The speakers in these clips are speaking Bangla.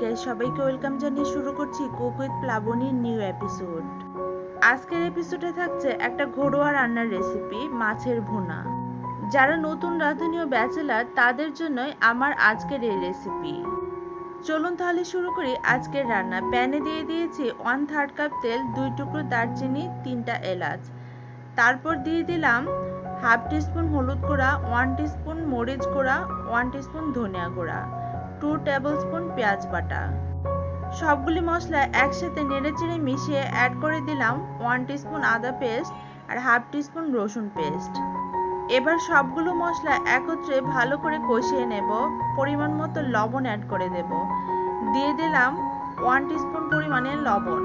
গাইস সবাইকে ওয়েলকাম জানিয়ে শুরু করছি কুক উইথ প্লাবনীর নিউ এপিসোড আজকের এপিসোডে থাকছে একটা ঘরোয়া রান্নার রেসিপি মাছের ভুনা। যারা নতুন রাঁধুনি ও ব্যাচেলার তাদের জন্যই আমার আজকের এই রেসিপি চলুন তাহলে শুরু করি আজকের রান্না। প্যানে দিয়ে দিয়েছি ওয়ান থার্ড কাপ তেল, দুই টুকরো দারচিনি, তিনটা এলাচ। তারপর দিয়ে দিলাম হাফ টিস্পুন হলুদ গুঁড়া ওয়ান টিস্পুন মরিচ গুঁড়া ওয়ান টিস্পুন ধনিয়া গুঁড়া। টু টেবিল স্পুন পেঁয়াজ বাটা। সবগুলি মশলা একসাথে নেড়েচেড়ে মিশিয়ে অ্যাড করে দিলাম ওয়ান টিস্পুন আদা পেস্ট আর হাফ টিস্পুন রসুন পেস্ট এবার সবগুলো মশলা একত্রে ভালো করে কষিয়ে নেব, পরিমাণ মতো লবণ অ্যাড করে দেব। দিয়ে দিলাম ওয়ান টিস্পুন পরিমাণে লবণ।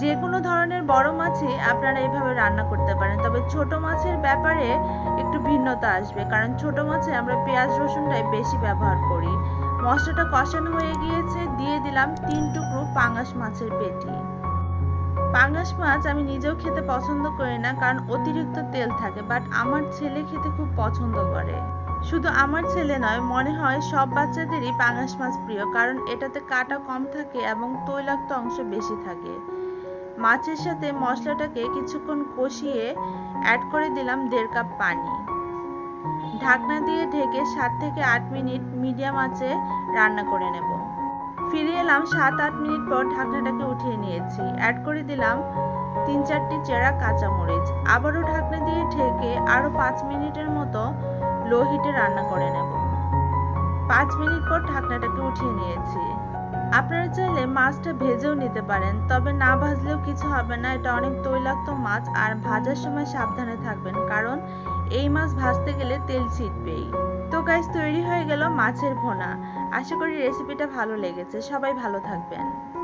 যে কোনো ধরনের বড় মাছই আপনারা এইভাবে রান্না করতে পারেন, তবে ছোট মাছের ব্যাপারে একটু ভিন্নতা আসবে। কারণ ছোট মাছে আমরা পেঁয়াজ রসুনটাই বেশি ব্যবহার করি। মশলাটা কষানো হয়ে গিয়েছে, দিয়ে দিলাম তিন টুকরো পাঙাশ মাছের পেটি। পাঙাশ মাছ আমি নিজেও খেতে পছন্দ করি না, কারণ অতিরিক্ত তেল থাকে বাট আমার ছেলে খেতে খুব পছন্দ করে। শুধু আমার ছেলে নয়, মনে হয় সব বাচ্চাদেরই পাঙাশ মাছ প্রিয়, কারণ এটাতে কাটা কম থাকে এবং তৈলাক্ত অংশ বেশি থাকে। মাছের সাথে মশলাটাকে কিছুক্ষণ কষিয়ে অ্যাড করে দিলাম দেড় কাপ পানি। ঢাকনা দিয়ে ঢেকে সাত থেকে আট মিনিট মিডিয়াম আঁচে রান্না করে নেব। ফিরে এলাম সাত আট মিনিট পর ঢাকনাটাকে উঠিয়ে নিয়েছি। অ্যাড করে দিলাম তিন চারটি চেরা কাঁচামরিচ। আবারও ঢাকনা দিয়ে ঢেকে আরও পাঁচ মিনিটের মতো লো হিটে রান্না করে নেব। পাঁচ মিনিট পর ঢাকনাটাকে উঠিয়ে নিয়েছি। আপনারা চাইলে মাছটা ভেজেও নিতে পারেন, তবে না ভাজলেও কিছু হবে না। এটা অনেক তৈলাক্ত মাছ আর ভাজার সময় সাবধানে থাকবেন, কারণ এই মাছ ভাজতে গেলে তেল ছিটবেই। তো গাইস তৈরি হয়ে গেল মাছের ভোনা। আশা করি রেসিপিটা ভালো লেগেছে। সবাই ভালো থাকবেন।